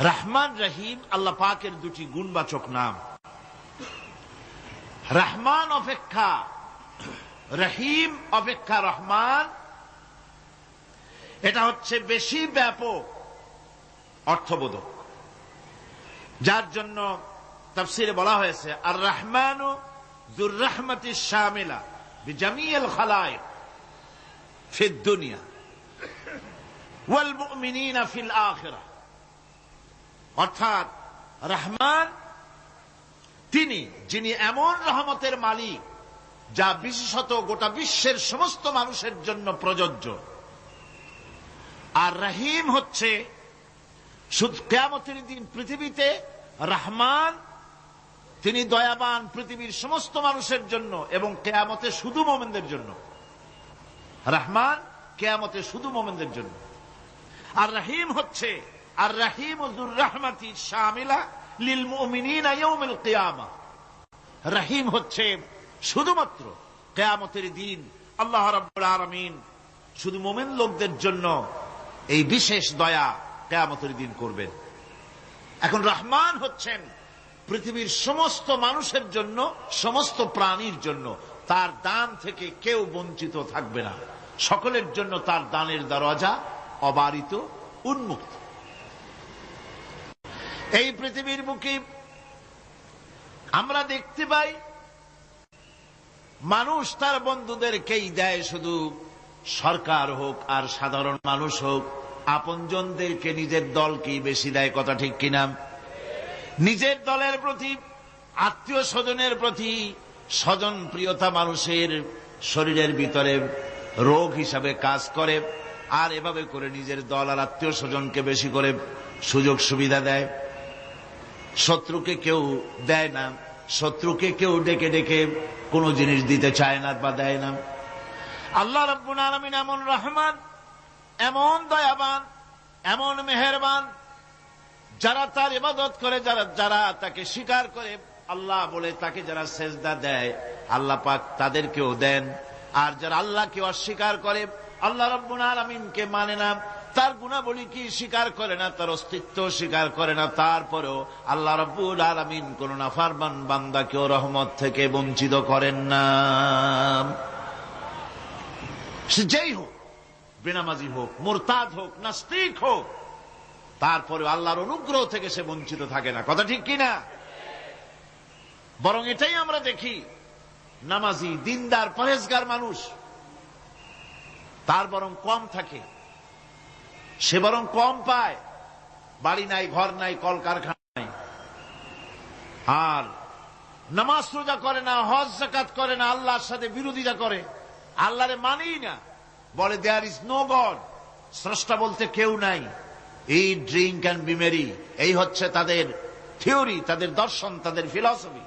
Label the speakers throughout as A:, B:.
A: রহমান রহিম, আল্লাহ পাকের দুটি গুণবাচক নাম। রহমান অপেক্ষা, রহিম অপেক্ষা রহমান। এটা হচ্ছে বেশি ব্যাপক অর্থবোধক। যার জন্য তফসিরে বলা হয়েছে আর রহমান জুর রহমতি শামিলা বিজামিয়াল খালায় ফিদ দুনিয়া ওয়াল মুমিনিনা ফিল আখিরা অর্থাৎ রহমান, তিনি, যিনি এমন রহমতের মালিক, যা বিশেষত গোটা বিশ্বের সমস্ত মানুষের জন্য প্রযোজ্য। আর রহিম হচ্ছে কেয়ামতের দিন পৃথিবীতে রহমান, তিনি দয়াবান পৃথিবীর সমস্ত মানুষের জন্য এবং কেয়ামতে শুধু মোমেনদের জন্য। রহমান কেয়ামতে শুধু মোমেনদের জন্য। আর রহিম হচ্ছে আর রহিম উজুর রহমাতি শামিলা লিল মুমিনিনা ইয়াউমিল রহিম হচ্ছে শুধুমাত্র কেয়ামতের দিন, আল্লাহ রাব্বুল আলামিন শুধু মোমেন লোকদের জন্য এই বিশেষ দয়া কেয়ামতের দিন করবেন। এখন রহমান হচ্ছেন পৃথিবীর সমস্ত মানুষের জন্য, সমস্ত প্রাণীর জন্য। তার দান থেকে কেউ বঞ্চিত থাকবে না। সকলের জন্য তার দানের দরজা অবারিত, উন্মুক্ত। এই পৃথিবীর বুকে আমরা দেখতে পাই, মানুষ তার বন্ধুদেরকেই দেয় শুধু সরকার হোক আর সাধারণ মানুষ হোক, আপনজনদেরকে নিজের দলকেই বেশি দেয়, কথা ঠিক কিনা? নিজের দলের প্রতি, আত্মীয় স্বজনের প্রতি, স্বজন প্রিয়তা মানুষের শরীরের ভিতরে রোগ হিসাবে কাজ করে, আর এভাবে করে নিজের দল আর আত্মীয় স্বজনকে বেশি করে সুযোগ সুবিধা দেয়। শত্রুকে কেউ দেয় না, শত্রুকে কেউ ডেকে ডেকে কোনো জিনিস দিতে চায় না বা দেয় না। আল্লাহ রব্বুল আলমিন এমন রহমান, এমন দয়াবান, এমন মেহেরবান, যারা তার ইবাদত করে, যারা যারা তাকে স্বীকার করে, আল্লাহ বলে তাকে যারা সেজদা দেয়, আল্লাহ পাক তাদেরকেও দেন। আর যারা আল্লাহকে অস্বীকার করে, আল্লাহ রব্বুল আলমিনকে মানে না। তার গুণাবলী কি স্বীকার করে না, তার অস্তিত্ব স্বীকার করে না, তারপরেও আল্লাহ রব্বুল আলমিন কোন নাফারবান বান্দাকেও রহমত থেকে বঞ্চিত করেন না। যেই হোক, বেনামাজি হোক, মোরতাদ হোক, নাস্তিক হোক তারপরে আল্লাহর অনুগ্রহ থেকে সে বঞ্চিত থাকে না। কথা ঠিক কিনা? বরং এটাই আমরা দেখি, নামাজি, দিনদার পরেজগার মানুষ, তার বরং কম থাকে। সে বরং কম পায়। বাড়ি নাই, ঘর নাই কলকারখানা নাই আর নামাজ রোজা করে না, হজ জাকাত করে না, আল্লাহর সাথে বিরোধিতা করে। আল্লাহরে মানেই না। বলে দেয়ার ইজ নো গড স্রষ্টা বলতে কেউ নাই। এই ড্রিঙ্ক অ্যান্ড বিমেরি এই হচ্ছে তাদের থিওরি তাদের দর্শন, তাদের ফিলসফি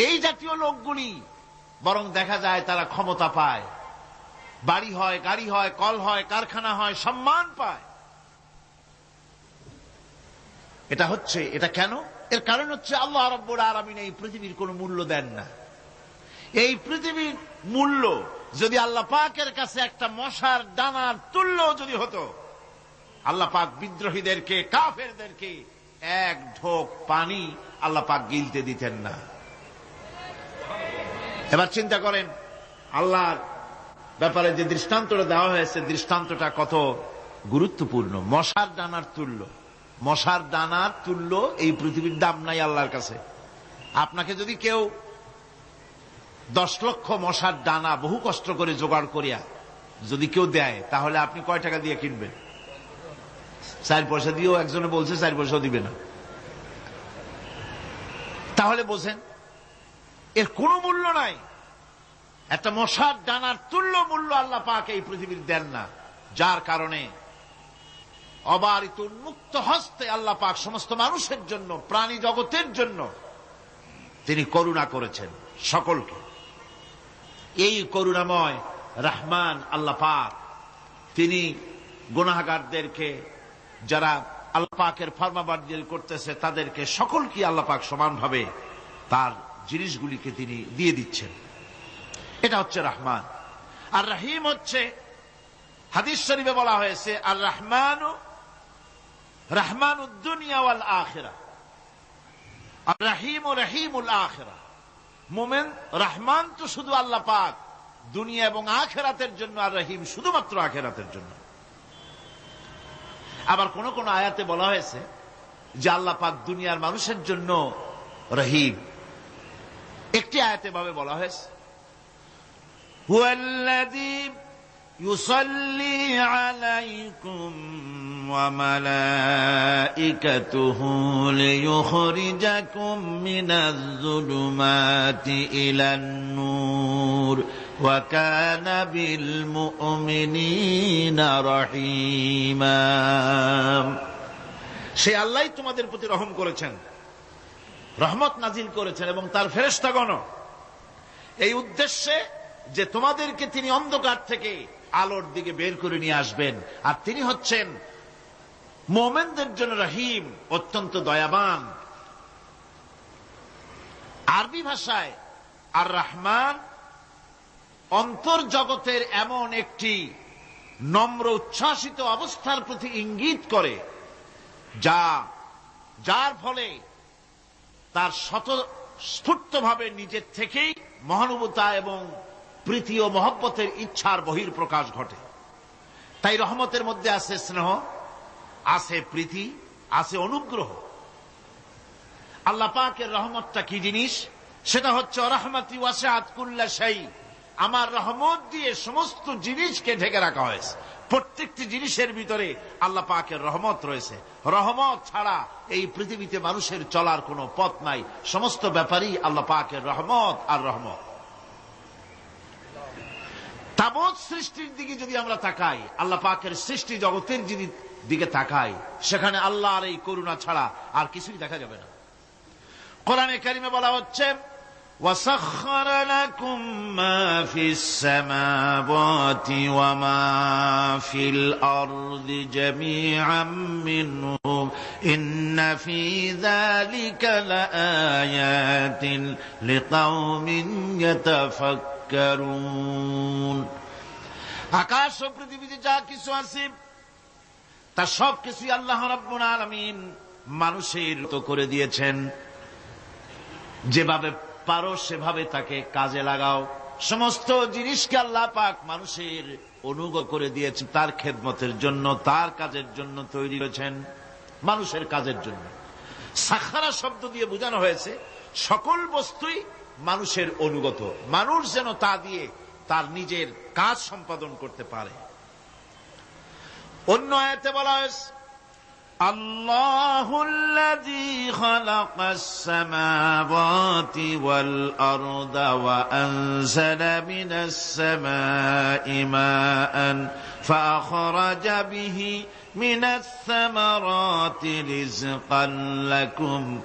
A: এই জাতীয় লোকগুলি বরং দেখা যায় তারা ক্ষমতা পায়। বাড়ি হয়, গাড়ি হয়, কল হয়, কারখানা হয়, সম্মান পায়। এটা হচ্ছে, এটা কেন? এর কারণ হচ্ছে আল্লাহ রব্বুর আরামিন এই পৃথিবীর কোনো মূল্য দেন না। এই পৃথিবীর মূল্য যদি আল্লাহ পাকের কাছে একটা মশার ডানার তুল্য যদি হতো, আল্লাহ পাক বিদ্রোহীদেরকে, কাফেরদেরকে এক ঢোক পানি আল্লাহ পাক গিলতে দিতেন না। এবার চিন্তা করেন, আল্লাহর ব্যাপারে যে দৃষ্টান্তটা দেওয়া হয়েছে, দৃষ্টান্তটা কত গুরুত্বপূর্ণ? মশার ডানার তুল্য। মশার ডানার তুল্য এই পৃথিবীর দাম নাই আল্লাহর কাছে। আপনাকে যদি কেউ দশ লক্ষ মশার ডানা বহু কষ্ট করে জোগাড় করিয়া যদি কেউ দেয়, তাহলে আপনি কয় টাকা দিয়ে কিনবেন? চার পয়সা দিয়েও একজনে বলছে, চার পয়সাও দিবে না। তাহলে বোঝেন, এর কোনো মূল্য নাই। একটা মশার ডানার তুল্য মূল্য আল্লাহ পাক এই পৃথিবীর দেন না। যার কারণে অবারিত উন্মুক্ত হস্তে আল্লাহ পাক সমস্ত মানুষের জন্য, প্রাণী জগতের জন্য তিনি করুণা করেছেন সকলকে। এই করুণাময় রহমান আল্লাহ পাক তিনি গুনাহগারদেরকে, যারা আল্লাহ পাকের ফর্মাবার্দিল করতেছে, তাদেরকে সকলকে আল্লাহ পাক সমানভাবে তার জিনিসগুলিকে তিনি দিয়ে দিচ্ছেন। এটা হচ্ছে রহমান। আর রহিম হচ্ছে, হাদিস শরীফে বলা হয়েছে, আর রহমান রহমান উদ্দুনিয়া ওয়াল আখেরা। আর রাহিম ও রহিমুল আখেরা। মোমেন, রহমান তো শুধু আল্লাহ পাক, দুনিয়া এবং আখেরাতের জন্য, আর রহিম শুধুমাত্র আখেরাতের জন্য। আবার কোন কোন আয়াতে বলা হয়েছে যে আল্লাহ পাক দুনিয়ার মানুষের জন্য রহিম। একটি আয়াতে ভাবে বলা হয়েছে هو الذي يصلي عليكم وملائكته ليخرجكم من الظلمات إلى النور وكان بالمؤمنين رحيما সে আল্লাহ তোমাদের প্রতি রহম করেছেন রহমত নাজিল করেছেন এবং তার ফেরেস্তাগণ এই উদ্দেশ্যে যে তোমাদেরকে তিনি অন্ধকার থেকে আলোর দিকে বের করে নিয়ে আসবেন। আর তিনি হচ্ছেন মোমেনদের জন্য রহিম, অত্যন্ত দয়াবান। আরবি ভাষায় আর রহমান অন্তর্জগতের এমন একটি নম্র উচ্ছ্বাসিত অবস্থার প্রতি ইঙ্গিত করে, যা, যার ফলে তার শত স্ফূর্তভাবে নিজের থেকেই মহানুভূতা এবং প্রীতি ও মহব্বতের ইচ্ছার বহির প্রকাশ ঘটে। তাই রহমতের মধ্যে আছে স্নেহ, আছে প্রীতি, আছে অনুগ্রহ। আল্লাহ পাকের রহমতটা কি জিনিস? সেটা হচ্ছে রহমতি ওয়াসাত কুল্লা সেই আমার রহমত দিয়ে সমস্ত জিনিসকে ঢেকে রাখা হয়েছে। প্রত্যেকটি জিনিসের ভিতরে আল্লাহ পাকের রহমত রয়েছে। রহমত ছাড়া এই পৃথিবীতে মানুষের চলার কোনো পথ নাই। সমস্ত ব্যাপারই আল্লাহ পাকের রহমত আর রহমত। তাবৎ সৃষ্টির দিকে যদি আমরা তাকাই আল্লাহ পাকের সৃষ্টি জগতের যদি দিকে তাকাই সেখানে আল্লাহর এই করুণা ছাড়া আর কিছুই দেখা যাবে না কোরআনে কারিমে বলা হচ্ছে وسخر لكم ما في السماوات وما في الأرض جميعا منه إن في ذلك لآيات لقوم يتفكرون আকাশ ও পৃথিবীতে যা কিছু আছে, তা সব কিছুই আল্লাহ রাব্বুল আলামিন মানুষের তো করে দিয়েছেন। যেভাবে পারো সেভাবে তাকে কাজে লাগাও। সমস্ত জিনিসকে আল্লাহ পাক মানুষের অনুগ্রহ করে দিয়েছেন তার খেদমতের জন্য, তার কাজের জন্য তৈরি হয়েছেন, মানুষের কাজের জন্য। সাখারা শব্দ দিয়ে বোঝানো হয়েছে, সকল বস্তুই মানুষের অনুগত মানুষ যেন তা দিয়ে তার নিজের কাজ সম্পাদন করতে পারে অন্য আয়াতে বলা হয়েছে الله الذي خلق السماوات والأرض وأنزل من السماء ماء فأخرج به من الثمرات رزقا لكم